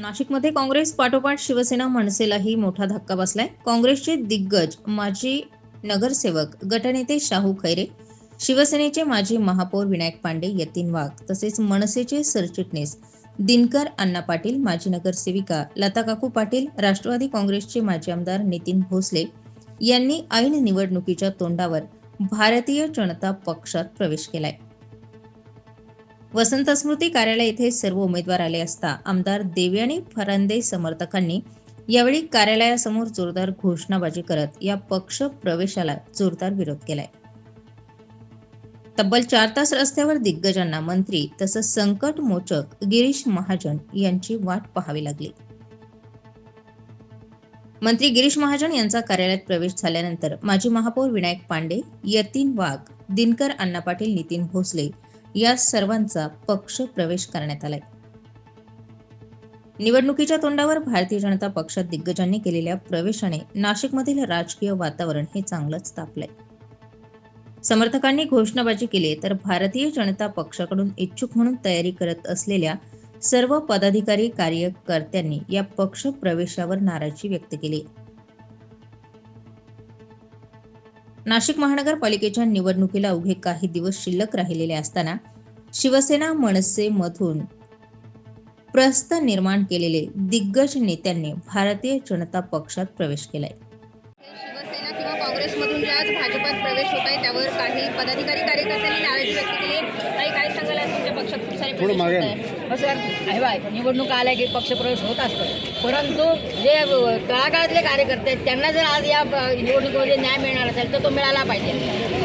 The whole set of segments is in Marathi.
नाशिकमध्ये काँग्रेस पाठोपाठ शिवसेना मनसेलाही मोठा धक्का बसलाय. काँग्रेसचे दिग्गज माजी नगरसेवक गटनेते शाहू खैरे शिवसेनेचे माजी महापौर विनायक पांडे यतीन वाघ तसेच मनसेचे सरचिटणीस दिनकर अण्णा पाटील माजी नगरसेविका लता काकू पाटील राष्ट्रवादी काँग्रेसचे माजी आमदार नितीन भोसले यांनी ऐन निवडणुकीच्या तोंडावर भारतीय जनता पक्षात प्रवेश केलाय. वसंत स्मृती कार्यालय येथे सर्व उमेदवार आले असता आमदार देवयानी फरांदे समर्थकांनी यावेळी कार्यालयासमोर जोरदार घोषणाबाजी करत या पक्ष प्रवेशाला जोरदार विरोध केलाय. तब्बल चार तास रस्त्यावर दिग्गजांना मंत्री तसंच संकट मोचक गिरीश महाजन यांची वाट पाहावी लागली. मंत्री गिरीश महाजन यांचा कार्यालयात प्रवेश झाल्यानंतर माजी महापौर विनायक पांडे यतीन वाघ दिनकर अण्णा पाटील नितीन भोसले या सर्वांचा पक्ष प्रवेश करण्यात आलाय. निवडणुकीच्या तोंडावर भारतीय जनता पक्षात दिग्गजांनी केलेल्या प्रवेशाने नाशिकमधील राजकीय वातावरण हे चांगलंच तापलंय. समर्थकांनी घोषणाबाजी केली तर भारतीय जनता पक्षाकडून इच्छुक म्हणून तयारी करत असलेल्या सर्व पदाधिकारी कार्यकर्त्यांनी या पक्ष प्रवेशावर नाराजी व्यक्त केली. नाशिक महानगरपालिकेच्या निवडणुकीला अवघे काही दिवस शिल्लक राहिलेले असताना शिवसेना मनसे मधून प्रस्थ निर्माण केलेले दिग्गज नेत्यांनी भारतीय जनता पक्षात प्रवेश केलाय. शिवसेना किंवा काँग्रेसमधून जे आज भाजपात प्रवेश होत आहे त्यावर काही पदाधिकारी कार्यकर्त्यांनी नाराजी व्यक्त केली आहे. काही काय सांगाल आज तुमच्या पक्षात खूप सारे आहे हो सर बाय निवडणूक आल्या की पक्षप्रवेश होत असतो. परंतु जे तळागाळातले कार्यकर्ते आहेत त्यांना जर आज या निवडणुकीमध्ये न्याय मिळणार असेल तर तो मिळाला पाहिजे.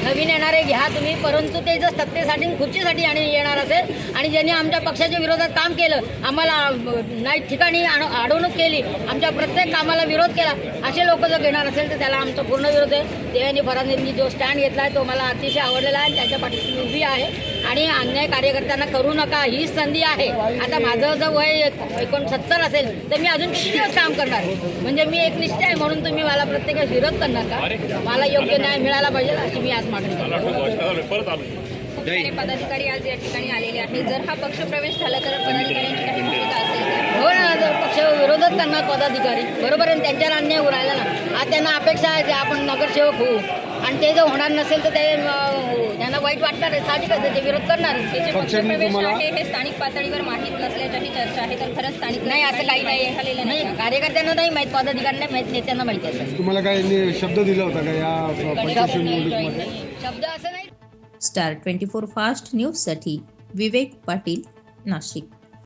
नवीन येणारे घ्या तुम्ही परंतु ते जर सत्तेसाठी खुर्चीसाठी आणि येणार असेल आणि ज्यांनी आमच्या पक्षाच्या विरोधात काम केलं आम्हाला नाही ठिकाणी आण- अडवणूक केली आमच्या प्रत्येक कामाला विरोध केला असे लोक जर घेणार असेल तर त्याला आमचा पूर्ण विरोध आहे. देवानी फरांनी जो स्टँड घेतला आहे तो मला अतिशय आवडलेला आहे आणि त्याच्या पाठीशी उभी आहे. आणि अन्याय कार्यकर्त्यांना करू नका ही संधी आहे. आता माझं जर वय एक- एकोणसत्तर असेल तर मी अजून किती दिवस काम करणार? म्हणजे मी एक निष्ठा आहे म्हणून तुम्ही मला प्रत्येक वेळेस विरोध करणार का मला योग्य न्याय मिळाला पाहिजे अशी मी आज मागणी करतो. खूप सारे पदाधिकारी आज या ठिकाणी आलेले आहेत. जर हा पक्ष प्रवेश झाला तर पदाधिकाऱ्यांची काही भूमिका असेल? हो ना जर पक्ष विरोधच करणार पदाधिकारी. बरोबर आहे त्यांच्यावर अन्याय राहिला ना आज त्यांना अपेक्षा आहे की आपण नगरसेवक होऊ. आणि ते जर होणार नसेल तर ते त्यांना वाईट वाटणार आहे साहजिकच आहे, ते विरोध करणार हे जे पक्ष प्रवेश आहे हे स्थानिक पातळीवर माहीत नसल्याच्याही चर्चा आहे तर खरंच स्थानिक नाही असं काही नाही. झालेलं नाही नाही. कार्यकर्त्यांना नाही माहीत पदाधिकाऱ्यांना माहीत नेत्यांना माहिती असेल तुम्हाला काय शब्द दिला होता का या शब्द असं नाही. स्टार ट्वेंटी फोर फास्ट न्यूजसाठी विवेक पाटील नाशिक.